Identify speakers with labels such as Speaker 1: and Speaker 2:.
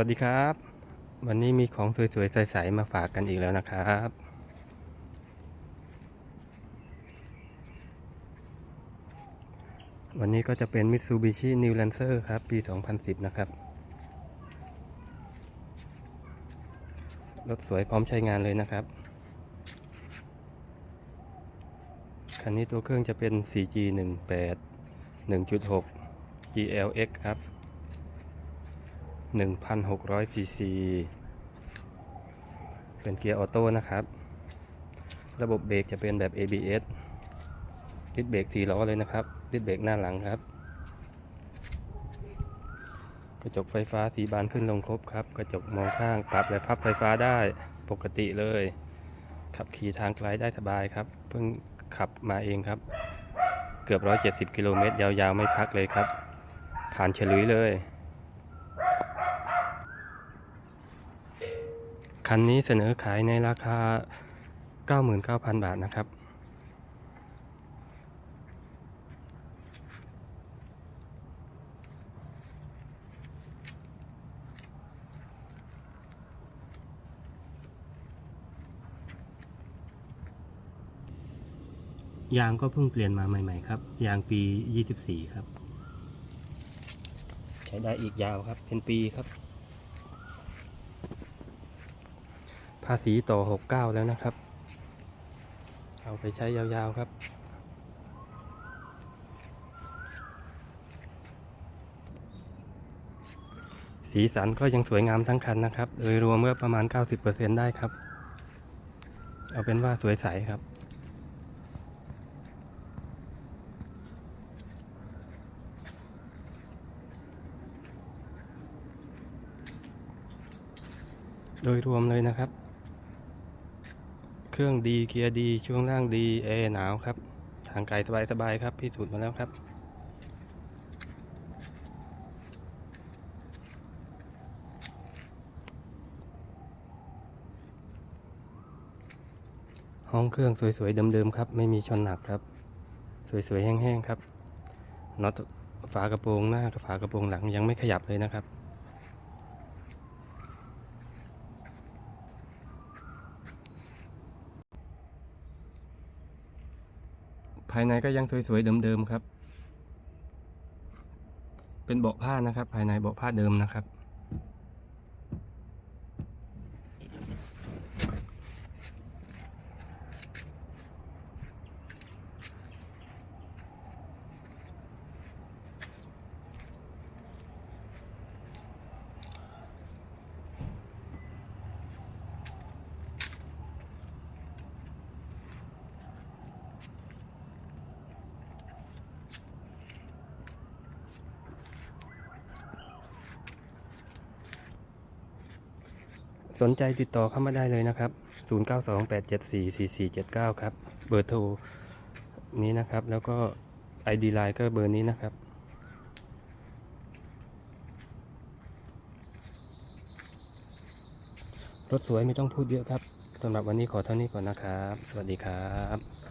Speaker 1: วัสดีครับ วันนี้มีของสวยๆ ใสๆ มาฝากกันอีกแล้วนะครับ วันนี้ก็จะเป็น Mitsubishi New Lancer ครับ ปี 2010 นะครับ รถสวยพร้อมใช้งานเลยนะครับ คันนี้ตัวเครื่องจะเป็น 4G 18 1.6 GLX ครับ 1,600ซีซีเป็นเกียร์ออโต้นะครับ ระบบเบรกจะเป็นแบบ ABS ดิสเบรก4ล้อเลยนะครับ ดิสเบรกหน้าหลังครับ กระจกไฟฟ้าสีบานขึ้นลงครบครับ กระจกมองข้างปรับและพับไฟฟ้าได้ปกติเลย ขับขี่ทางไกลได้สบายครับ เพิ่งขับมาเองครับ เกือบ 170 กิโลเมตรยาวๆ ไม่พักเลยครับ ผ่านฉลุยเลย คันนี้เสนอขายในราคา 99,000 บาทนะครับ ยางก็เพิ่งเปลี่ยนมาใหม่ ๆ ครับ ยางปี 24 ครับ ใช้ได้อีกยาวครับ เป็นปีครับ ภาษีต่อ 69 แล้วนะครับ เอาไปใช้ยาวๆครับ สีสันก็ยังสวยงามทั้งคันนะครับ โดยรวมก็ประมาณ 90%ได้ครับ เอาเป็นว่าสวยใสครับโดยรวมเลยนะครับ เครื่องดีเกียร์ดีช่วงล่างดีแอร์หนาวครับ ทางไกลสบายๆครับพิสูจน์มาแล้วครับห้องเครื่องสวยๆเดิมๆครับ ไม่มีชนหนักครับ สวยๆแห้งๆครับน็อตฝากระโปรงหน้ากับฝากระโปรงหลังยังไม่ขยับเลยนะครับายในก็ยังสวยๆเดิมๆครับ เป็นเบาะผ้านะครับ ภายในเบาะผ้าเดิมนะครับ สนใจติดต่อเข้ามาได้เลยนะครับ 0928744479 ครับ เบอร์โทรนี้นะครับ แล้วก็ ID Line ก็เบอร์นี้นะครับ รถสวยไม่ต้องพูดเยอะครับสำหรับวันนี้ขอเท่านี้ก่อนนะครับ สวัสดีครับ